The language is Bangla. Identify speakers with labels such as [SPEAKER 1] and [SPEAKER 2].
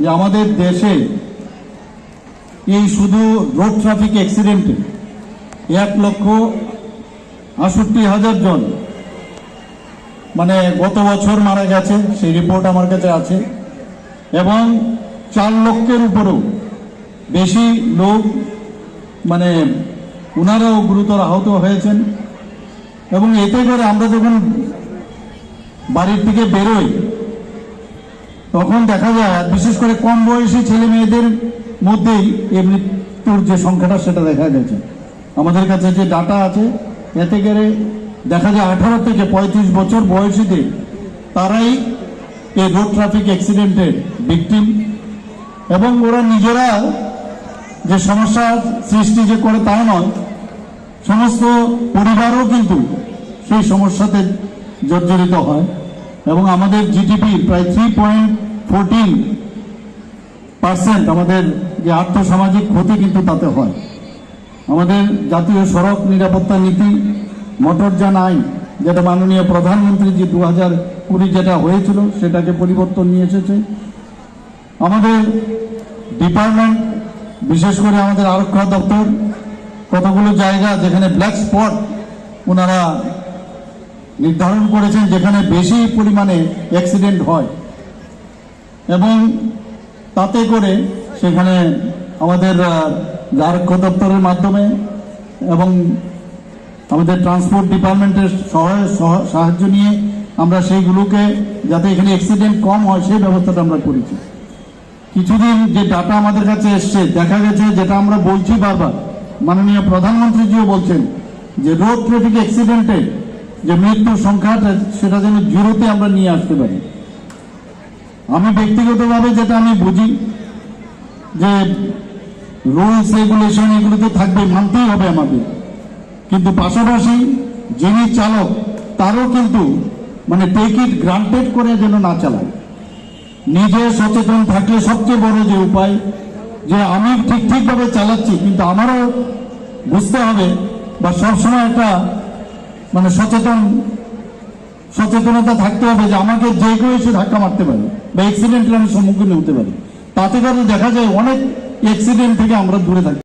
[SPEAKER 1] যে আমাদের দেশে এই শুধু রোড ট্রাফিক অ্যাক্সিডেন্টে এক লক্ষ আষট্টি হাজার জন মানে গত বছর মারা গেছে, সেই রিপোর্ট আমার কাছে আছে, এবং চার লক্ষের উপরেও বেশি লোক মানে ওনারাও গুরুতর আহত হয়েছেন, এবং এতে করে আমরা যখন বাড়ির থেকে বেরোই তখন দেখা যায়, বিশেষ করে কম বয়সী ছেলে মেয়েদের মধ্যেই এই মৃত্যুর যে সংখ্যাটা, সেটা দেখা গেছে। আমাদের কাছে যে ডাটা আছে, এতে করে দেখা যায় আঠারো থেকে পঁয়ত্রিশ বছর বয়সীদের তারাই এই রোড ট্রাফিক অ্যাক্সিডেন্টের ভিকটিম এবং ওরা নিজেরা যে সমস্যা সৃষ্টি যে করে তাও নয়, সমস্ত পরিবারও কিন্তু সেই সমস্যাতে জর্জরিত হয়। এবং আমাদের জিডিপি প্রায় থ্রি পয়েন্ট ফোরটিন পার্সেন্ট আমাদের যে আর্থসামাজিক ক্ষতি কিন্তু তাতে হয়। আমাদের জাতীয় সড়ক নিরাপত্তা নীতি মোটরযান আইন, যেটা মাননীয় প্রধানমন্ত্রী যে দু হাজার কুড়ি যেটা হয়েছিল, সেটাকে পরিবর্তন নিয়ে এসেছে। আমাদের ডিপার্টমেন্ট বিশেষ করে আমাদের আরক্ষা দপ্তর, কতগুলো জায়গা যেখানে ব্ল্যাক স্পট ওনারা নির্ধারণ করেছেন যেখানে বেশি পরিমাণে অ্যাক্সিডেন্ট হয়। এবং তাতে করে সেখানে আমাদের আহ, দপ্তরের মাধ্যমে এবং আমাদের ট্রান্সপোর্ট ডিপার্টমেন্টের সহায় সাহায্য নিয়ে আমরা সেইগুলোকে যাতে এখানে অ্যাক্সিডেন্ট কম হয় সেই ব্যবস্থাটা আমরা করেছি। কিছুদিন যে ডাটা আমাদের কাছে এসছে দেখা গেছে যেটা আমরা বলছি বারবার। মাননীয় প্রধানমন্ত্রীজিও বলছেন যে রোড ট্রাফিক অ্যাক্সিডেন্টে যে মৃত্যুর সংখ্যাটা সেটা যেন জিরোতে আমরা নিয়ে আসতে পারি। আমি ব্যক্তিগতভাবে যেটা আমি বুঝি, যে রুলস, রেগুলেশন এগুলো তো থাকবে, মানতেই হবে আমাদের। কিন্তু পাশাপাশি যিনি চালক, তারও কিন্তু মানে টেক ইট গ্রান্টেড করে যেন না চালায়। নিজে সচেতন থাকলে সবচেয়ে বড় যে উপায়, যে আমি ঠিক ঠিকভাবে চালাচ্ছি, কিন্তু আমারও বুঝতে হবে বা সবসময় একটা মানে সচেতন, সচেতনতা থাকতে হবে যে আমাকে যে কেউ এসে ধাক্কা মারতে পারে বা অ্যাক্সিডেন্টের আমি সম্মুখীন হতে পারি। তাতে করে দেখা যায় অনেক অ্যাক্সিডেন্ট থেকে আমরা দূরে থাকি।